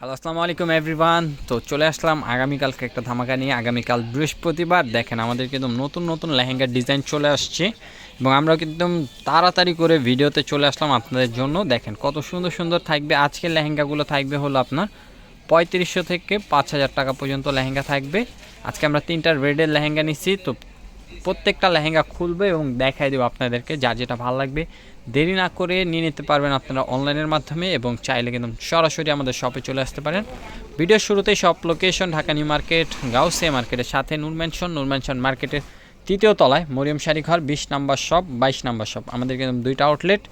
Hello আসসালামু আলাইকুম everyone তো চলে আসলাম আগামীকালকে একটা ধামাকা নিয়ে। আগামীকাল বৃহস্পতিবার। দেখেন, আমাদের কিন্তু নতুন নতুন লেহেঙ্গার ডিজাইন চলে আসছে এবং আমরা কিন্তু তাড়াতাড়ি করে ভিডিওতে চলে আসলাম আপনাদের জন্য। দেখেন, কত সুন্দর সুন্দর থাকবে। আজকের লেহেঙ্গাগুলো থাকবে হলো আপনার পঁয়ত্রিশশো থেকে পাঁচ হাজার টাকা পর্যন্ত লেহেঙ্গা থাকবে। আজকে আমরা তিনটা রেডের লেহেঙ্গা নিচ্ছি। তো প্রত্যেকটা লেহেঙ্গা খুলবে এবং দেখাই দেবো আপনাদেরকে যার যেটা ভালো লাগবে। দেরি না করে নিয়ে নিতে পারবেন আপনারা অনলাইনের মাধ্যমে এবং চাইলে কিন্তু সরাসরি আমাদের শপে চলে আসতে পারেন। ভিডিওর শুরুতেই সব location Dhaka new market, Gausia মার্কেটের সাথে নূর ম্যানশন নূর ম্যানশন মার্কেটের তৃতীয় তলায় মরিয়ম শাড়ি ঘর, বিশ নাম্বার শপ বাইশ নাম্বার শপ আমাদের কিন্তু দুইটা আউটলেট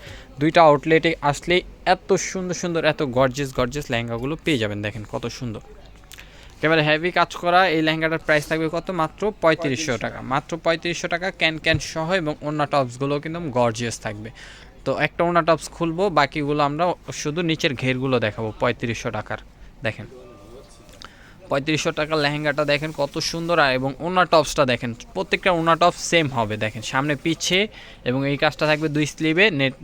দুইটা আউটলেটে আসলে এত সুন্দর সুন্দর, এত গর্জেস গর্জেস লেহেঙ্গাগুলো পেয়ে যাবেন। দেখেন কত সুন্দর। একেবারে হেভি কাজ করা এই লেহেঙ্গাটার প্রাইস থাকবে কত? মাত্র পঁয়ত্রিশশো টাকা। মাত্র পঁয়ত্রিশশো টাকা ক্যান ক্যান সহ এবং অন্য টপসগুলো কিন্তু গর্জিয়াস থাকবে। তো একটা ওনা টপস খুলবো বাকিগুলো আমরা শুধু নিচের ঘেরগুলো দেখাবো পঁয়ত্রিশশো টাকার। দেখেন। পঁয়ত্রিশশো টাকার লেহেঙ্গাটা দেখেন কত সুন্দর আর এবং ওনা টপসটা দেখেন প্রত্যেকটা ওনা টপস সেম হবে দেখেন সামনে পিছে এবং এই কাজটা থাকবে দুই স্লিভে নেট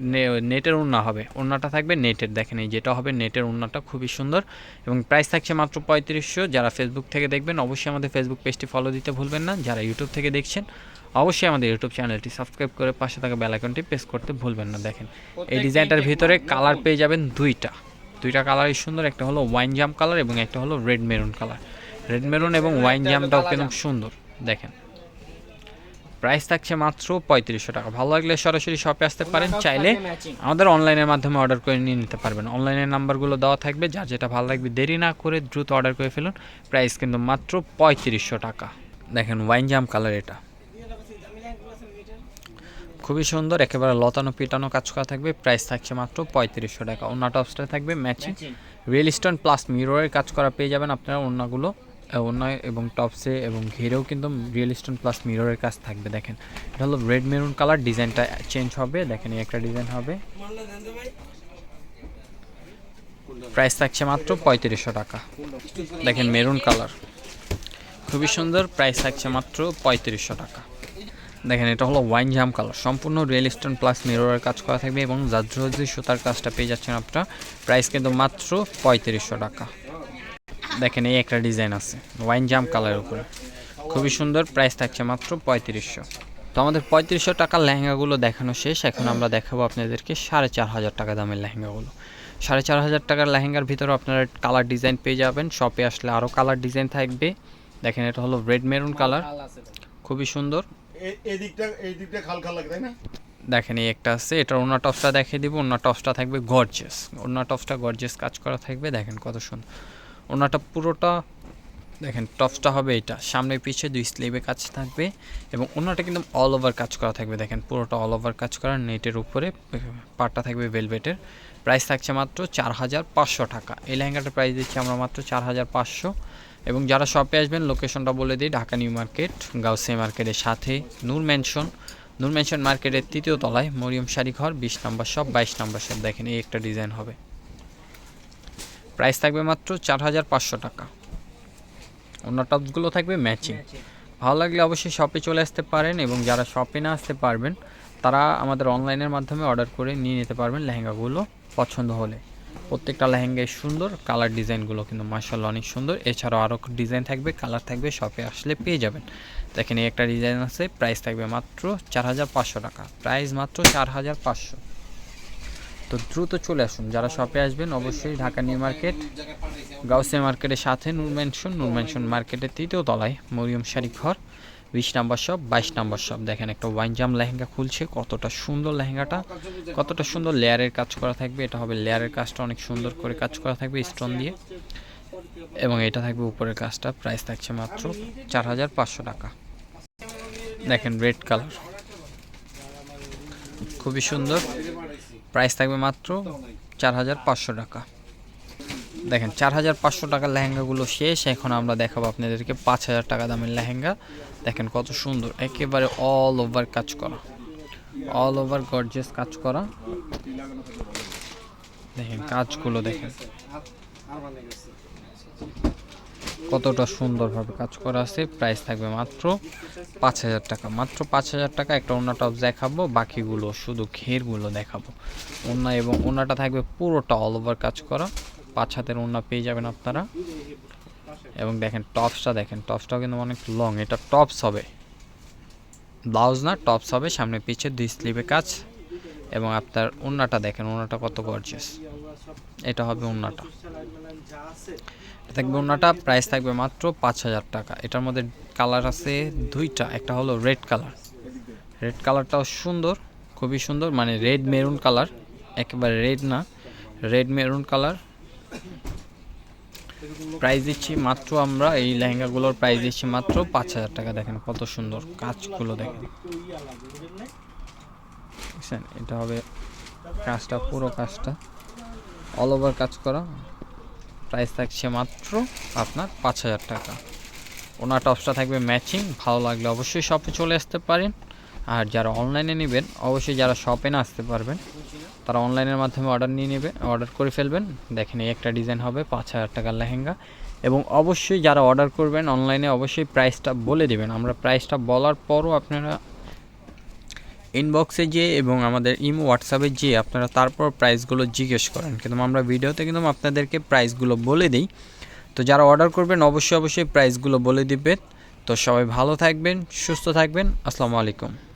নেটের ওড়না হবে ওড়নাটা থাকবে নেটের দেখেন এই যেটা হবে নেটের ওড়নাটা খুবই সুন্দর এবং প্রাইস থাকছে মাত্র পঁয়ত্রিশশো যারা ফেসবুক থেকে দেখবেন অবশ্যই আমাদের ফেসবুক পেজটি ফলো দিতে ভুলবেন না যারা ইউটিউব থেকে দেখছেন অবশ্যই আমাদের ইউটিউব চ্যানেলটি সাবস্ক্রাইব করে পাশে থাকা বেল আইকনটি প্রেস করতে ভুলবেন না দেখেন এই ডিজাইনটার ভিতরে কালার পেয়ে যাবেন দুইটা। দুইটা কালারই সুন্দর একটা হলো ওয়াইন জাম কালার এবং একটা হলো red maroon colour red maroon এবং ওয়াইন জামটাও কিন্তু সুন্দর দেখেন। প্রাইস থাকছে মাত্র পঁয়ত্রিশশো টাকা। ভালো লাগলে সরাসরি শপে আসতে পারেন চাইলে আমাদের অনলাইনের মাধ্যমে অর্ডার করে নিয়ে নিতে পারবেন। অনলাইনের নাম্বারগুলো দেওয়া থাকবে যার যেটা ভালো লাগবে দেরি না করে দ্রুত অর্ডার করে ফেলুন। প্রাইস কিন্তু মাত্র পঁয়ত্রিশশো টাকা। দেখেন ওয়াইন জাম কালার এটা। খুবই সুন্দর একেবারে লতানো পিটানো কাজ করা থাকবে প্রাইস থাকছে মাত্র পঁয়ত্রিশশো টাকা। অন্য টপসটা থাকবে ম্যাচিং রিয়েল স্টোন প্লাস মিররের কাজ করা পেয়ে যাবেন আপনারা অন্যগুলো অন্য এবং টপসে এবং ঘিরেও কিন্তু রিয়েল স্টোন প্লাস মিররের কাজ থাকবে দেখেন। এটা হলো রেড মেরুন কালার ডিজাইনটা চেঞ্জ হবে দেখেন এই একটা ডিজাইন হবে। প্রাইস থাকছে মাত্র পঁয়ত্রিশশো টাকা দেখেন মেরুন কালার খুবই সুন্দর প্রাইস থাকছে মাত্র পঁয়ত্রিশশো টাকা। দেখেন, এটা হলো ওয়াইন জাম কালার সম্পূর্ণ রিয়েল স্টোন প্লাস মিররের কাজ করা থাকবে এবং জাদ্রজি সুতার কাজটা পেয়ে যাচ্ছেন আপনারা। প্রাইস কিন্তু মাত্র পঁয়ত্রিশশো টাকা। দেখেন, এই একটা ডিজাইন আছে ওয়াইন জাম কালারের উপরে। খুবই সুন্দর প্রাইস থাকছে মাত্র পঁয়ত্রিশশো। তো আমাদের পঁয়ত্রিশশো টাকার লেহেঙ্গাগুলো দেখানো শেষ। এখন আমরা দেখাবো আপনাদেরকে সাড়ে চার হাজার টাকা দামের লেহেঙ্গাগুলো। সাড়ে চার হাজার টাকার লেহেঙ্গার ভিতরে আপনারা কালার ডিজাইন পেয়ে যাবেন। শপে আসলে আরও কালার ডিজাইন থাকবে। দেখেন, এটা হলো রেড মেরুন কালার খুবই সুন্দর। খাল খাল লাগে, তাই না? দেখেন, এই একটা আছে, এটার অন্য টপসটা দেখিয়ে দিব। অন্য টপসটা থাকবে গর্জেস অন্য টপসটা গর্জেস কাজ করা থাকবে। দেখেন কত সুন্দর। অন্যটা পুরোটা, দেখেন, টপসটা হবে এটা সামনে পিছে দুই স্লিভে কাজ থাকবে এবং অন্যটা কিন্তু অল ওভার কাজ করা থাকবে। দেখেন, পুরোটা অল ওভার কাজ করা নেটের উপরে, পাটটা থাকবে ভেলভেটের প্রাইস থাকছে মাত্র চার হাজার পাঁচশো টাকা। এই লেহেঙ্গাটার প্রাইস দিচ্ছি আমরা মাত্র চার হাজার পাঁচশো। এবং যারা শপে আসবেন লোকেশনটা বলে দিই, ঢাকা নিউ মার্কেট গাউসে মার্কেটের সাথে নূর ম্যানশন নূর ম্যানশন মার্কেটের তৃতীয় তলায় মরিয়ম শাড়ি ঘর বিশ নম্বর শপ বাইশ নম্বর শপ দেখেন, এই একটা ডিজাইন হবে। প্রাইস থাকবে মাত্র চার হাজার পাঁচশো টাকা। অন্য টপসগুলো থাকবে ম্যাচিং ভালো লাগলে অবশ্যই শপে চলে আসতে পারেন এবং যারা শপে না আসতে পারবেন, তারা আমাদের অনলাইনের মাধ্যমে অর্ডার করে নিয়ে নিতে পারবেন লেহেঙ্গাগুলো পছন্দ হলে। প্রত্যেকটা লেহেঙ্গায় সুন্দর কালার ডিজাইনগুলো কিন্তু মার্শাল অনেক সুন্দর। এছাড়াও আরও ডিজাইন থাকবে কালার থাকবে শপে আসলে পেয়ে যাবেন। দেখেন এই একটা ডিজাইন আছে প্রাইস থাকবে মাত্র চার হাজার পাঁচশো টাকা। প্রাইস মাত্র চার হাজার পাঁচশো। তো দ্রুত চলে আসুন, যারা শপে আসবেন, অবশ্যই ঢাকা নিউ মার্কেট গাউসে মার্কেটের সাথে নূর ম্যানশন নূর ম্যানশন মার্কেটের তৃতীয় তলায় মরিয়ম শাড়ি ঘর। বিশ নাম্বার শপ বাইশ নাম্বার শপ দেখেন একটা ওয়াইন জাম লেহেঙ্গা খুলছে, কতটা সুন্দর লেহেঙ্গাটা। কতটা সুন্দর লেয়ারের কাজ করা থাকবে। এটা হবে লেয়ারের কাজটা অনেক সুন্দর করে কাজ করা থাকবে স্টোন দিয়ে। এবং এটা থাকবে উপরের কাজটা। প্রাইস থাকছে মাত্র চার হাজার পাঁচশো টাকা। দেখেন রেড কালার খুবই সুন্দর। প্রাইস থাকবে মাত্র চার হাজার পাঁচশো টাকা। দেখেন, চার হাজার পাঁচশো টাকার লেহেঙ্গাগুলো শেষ। এখন আমরা দেখাবো আপনাদেরকে পাঁচ হাজার টাকা দামের লেহেঙ্গা। দেখেন কত সুন্দর, একেবারে অল ওভার কাজ করা। অল ওভার গর্জেস কাজ করা। দেখেন কাজগুলো দেখেন। কতটা সুন্দরভাবে কাজ করা আছে। প্রাইস থাকবে মাত্র পাঁচ হাজার টাকা। মাত্র পাঁচ হাজার টাকা একটা ওনা টপ দেখাবো, বাকিগুলো শুধু ঘেরগুলো দেখাবো। ওনা এবং ওনাটা থাকবে পুরোটা অল ওভার কাজ করা। পাঁচ হাতের ওড়না পেয়ে যাবেন আপনারা। এবং দেখেন টপসটা দেখেন, টপসটাও কিন্তু অনেক লং এটা টপস হবে। ব্লাউজ না, টপস হবে, সামনে পিছে দুই স্লিভে কাজ। এবং আপনার ওড়নাটা দেখেন, ওড়নাটা কত গর্জিয়াস এটা হবে ওড়নাটা। থাকবে ওড়নাটা প্রাইস থাকবে মাত্র পাঁচ হাজার টাকা। এটার মধ্যে কালার আছে দুইটা, একটা হলো রেড কালার রেড কালারটাও সুন্দর, খুবই সুন্দর মানে রেড মেরুন কালার একেবারে রেড না রেড মেরুন কালার প্রাইস দিচ্ছি মাত্র আমরা, এই লেহেঙ্গাগুলোর প্রাইস দিচ্ছি মাত্র পাঁচ হাজার টাকা। দেখেন কত সুন্দর কাজগুলো দেখেন। দেখছেন, এটা হবে কাজটা, পুরো কাজটা। অল ওভার কাজ করা। প্রাইস থাকছে মাত্র আপনার পাঁচ হাজার টাকা। ওনার টপসটা থাকবে ম্যাচিং, ভালো লাগলে অবশ্যই শপে চলে আসতে পারেন। আর যারা অনলাইনে নেবেন, অবশ্যই যারা শপে না আসতে পারবেন, তারা অনলাইনের মাধ্যমে অর্ডার নিয়ে নেবে অর্ডার করে ফেলবেন। দেখেন এই একটা ডিজাইন হবে, পাঁচ হাজার টাকার লেহেঙ্গা। এবং অবশ্যই যারা অর্ডার করবেন অনলাইনে অবশ্যই প্রাইসটা বলে দেবেন। আমরা প্রাইসটা বলার পরও আপনারা ইনবক্সে যেয়ে এবং আমাদের ইমো হোয়াটসঅ্যাপে যেয়ে আপনারা তারপর প্রাইসগুলো জিজ্ঞেস করেন। কিন্তু আমরা ভিডিওতে কিন্তু আপনাদেরকে প্রাইসগুলো বলে দিই। তো যারা অর্ডার করবেন, অবশ্যই অবশ্যই প্রাইসগুলো বলে দিবেন। তো সবাই ভালো থাকবেন, সুস্থ থাকবেন। আসসালামু আলাইকুম।